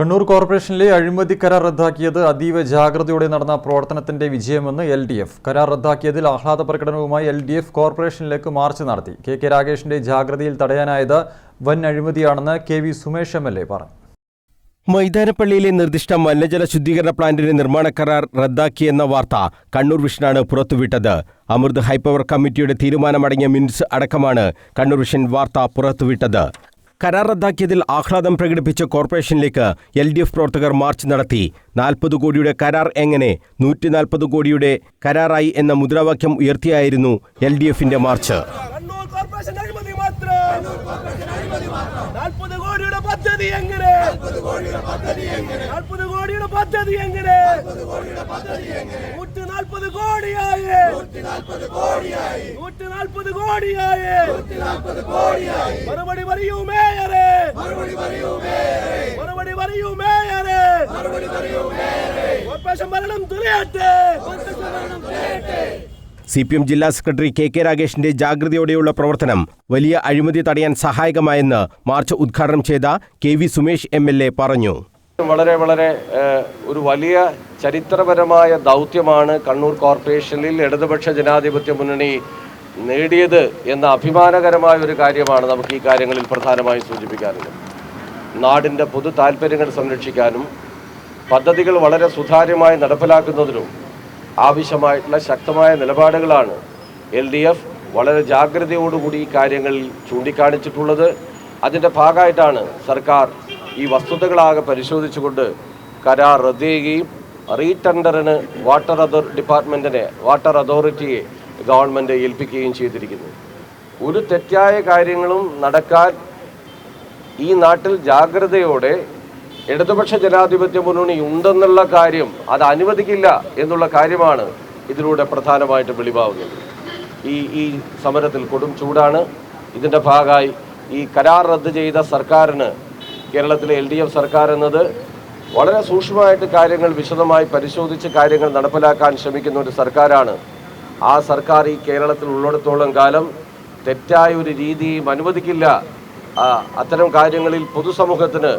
കണ്ണൂർ കോർപ്പറേഷനിലെ അഴിമതി കരാർ റദ്ദാക്കിയത് അതീവ ജാഗ്രതയോടെ നടന്ന പ്രവർത്തനത്തിന്റെ വിജയമെന്ന് എൽ ഡി എഫ്. കരാർ റദ്ദാക്കിയതിൽ ആഹ്ലാദ പ്രകടനവുമായി എൽ ഡി എഫ് കോർപ്പറേഷനിലേക്ക് മാർച്ച് നടത്തി. കെ കെ രാഗേഷിന്റെ ജാഗ്രതയിൽ തടയാനായത് വൻ അഴിമതിയാണെന്ന് K V Sumesh M L A പറഞ്ഞു. മൈതാനപ്പള്ളിയിലെ നിർദ്ദിഷ്ട മലിനജല ശുദ്ധീകരണ പ്ലാന്റിന്റെ നിർമ്മാണ കരാർ റദ്ദാക്കിയെന്ന വാർത്ത കണ്ണൂർ വിഷനാണ് പുറത്തുവിട്ടത്. അമൃത് ഹൈപ്പവർ കമ്മിറ്റിയുടെ തീരുമാനമടങ്ങിയ മിനിറ്റ്സ് അടക്കമാണ് കണ്ണൂർ വിഷൻ വാർത്ത പുറത്തുവിട്ടത്. കരാർ റദ്ദാക്കിയതിൽ ആഹ്ലാദം പ്രകടിപ്പിച്ച കോർപ്പറേഷനിലേക്ക് എൽ ഡി എഫ് പ്രവർത്തകർ മാർച്ച് നടത്തി. നാൽപ്പത് കോടിയുടെ കരാർ എങ്ങനെ? നൂറ്റി നാൽപ്പത് കോടിയുടെ കരാറായി എന്ന മുദ്രാവാക്യം ഉയർത്തിയായിരുന്നു എൽ ഡി എഫിന്റെ മാർച്ച് കണ്ണൂർ കോർപ്പറേഷൻ അഴിമതി മാത്രം നാൽപ്പത് കോടിയുടെ പദ്ധതി എങ്ങനെ നാൽപ്പത് കോടിയുടെ പദ്ധതി എങ്ങനെ നൂറ്റി നാൽപ്പത് കോടിയായി നൂറ്റി നാൽപ്പത് കോടിയായി മറുപടി പറയൂ മേയറെ മറുപടി പറയൂ മേയറെ കോർപ്പറേഷൻ ഭരണം തുലയട്ടെ സി പി എം ജില്ലാ സെക്രട്ടറി കെ കെ രാഗേഷിന്റെ ജാഗ്രതയോടെയുള്ള പ്രവർത്തനം വലിയ അഴിമതി തടയാൻ സഹായകമായെന്ന് മാർച്ച് ഉദ്ഘാടനം ചെയ്ത K V Sumesh M L A പറഞ്ഞു. വളരെ വളരെ ഒരു വലിയ ചരിത്രപരമായ ദൗത്യമാണ് കണ്ണൂർ കോർപ്പറേഷനിൽ ഇടതുപക്ഷ ജനാധിപത്യ മുന്നണി നേടിയത് എന്ന അഭിമാനകരമായ ഒരു കാര്യമാണ് നമുക്ക് ഈ കാര്യങ്ങളിൽ പ്രധാനമായും സൂചിപ്പിക്കാനുള്ളത്. നാടിന്റെ പൊതു താല്പര്യങ്ങൾ സംരക്ഷിക്കാനും പദ്ധതികൾ വളരെ സുതാര്യമായി നടപ്പിലാക്കുന്നതിനും ആവശ്യമായിട്ടുള്ള ശക്തമായ നിലപാടുകളാണ് എൽ ഡി എഫ് വളരെ ജാഗ്രതയോടുകൂടി കാര്യങ്ങളിൽ ചൂണ്ടിക്കാണിച്ചിട്ടുള്ളത്. അതിന്റെ ഭാഗമായിട്ടാണ് സർക്കാർ ഈ വസ്തുതകളാകെ പരിശോധിച്ചുകൊണ്ട് കരാർ റദ്ദ് റീടെൻഡറിന് വാട്ടർ അതോ ഡിപ്പാർട്ട്മെന്റിനെ വാട്ടർ അതോറിറ്റിയെ ഗവൺമെന്റ് ഏൽപ്പിക്കുകയും ചെയ്തിരിക്കുന്നു. ഒരു തെറ്റായ കാര്യങ്ങളും നടക്കാൻ ഈ നാട്ടിൽ ജാഗ്രതയോടെ ഇടതുപക്ഷ ജനാധിപത്യ മുന്നണി ഉണ്ടെന്നുള്ള കാര്യം അത് അനുവദിക്കില്ല എന്നുള്ള കാര്യമാണ് ഇതിലൂടെ പ്രധാനമായിട്ട് വെളിവാകുന്നത്. ഈ ഈ സമരത്തിൽ കൊടും ചൂടാണ്. ഇതിന്റെ ഭാഗമായി ഈ കരാർ റദ്ദ് ചെയ്ത സർക്കാരിന് കേരളത്തിലെ എൽ ഡി എഫ് സർക്കാർ എന്നത് വളരെ സൂക്ഷ്മമായിട്ട് കാര്യങ്ങൾ വിശദമായി പരിശോധിച്ച് കാര്യങ്ങൾ നടപ്പിലാക്കാൻ ശ്രമിക്കുന്ന ഒരു സർക്കാരാണ്. ആ സർക്കാർ ഈ കേരളത്തിൽ ഉള്ളിടത്തോളം കാലം തെറ്റായ ഒരു രീതിയും അനുവദിക്കില്ല. അത്തരം കാര്യങ്ങളിൽ പൊതുസമൂഹത്തിന്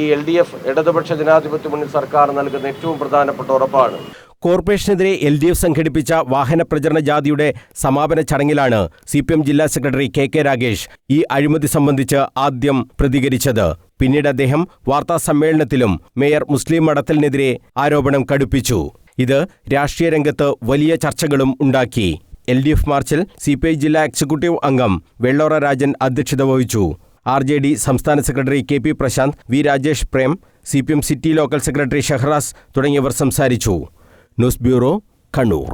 ഈ എൽ ഡി എഫ് ഇടതുപക്ഷ ജനാധിപത്യ മുന്നിൽ സർക്കാർ നൽകുന്ന ഏറ്റവും പ്രധാനപ്പെട്ട ഉറപ്പാണ്. കോർപ്പറേഷനെതിരെ എൽ ഡി എഫ് സംഘടിപ്പിച്ച വാഹന പ്രചരണ ജാഥയുടെ സമാപന ചടങ്ങിലാണ് സി പി എം ജില്ലാ സെക്രട്ടറി കെ കെ രാഗേഷ് ഈ അഴിമതി സംബന്ധിച്ച് ആദ്യം പ്രതികരിച്ചത്. പിന്നീട് അദ്ദേഹം വാർത്താ സമ്മേളനത്തിലും മേയർ മുസ്ലിം മഠത്തിനെതിരെ ആരോപണം കടുപ്പിച്ചു. ഇത് രാഷ്ട്രീയ രംഗത്ത് വലിയ ചർച്ചകളും ഉണ്ടാക്കി. എൽ ഡി എഫ് മാർച്ചിൽ സി പി ഐ ജില്ലാ എക്സിക്യൂട്ടീവ് അംഗം വെള്ളോറ രാജൻ അധ്യക്ഷത വഹിച്ചു. ആർ ജെ ഡി സംസ്ഥാന secretary K P Prashanth V Rajesh Prem C P M city local secretary Shahraz തുടങ്ങിയവർ സംസാരിച്ചു. News bureau Kannur.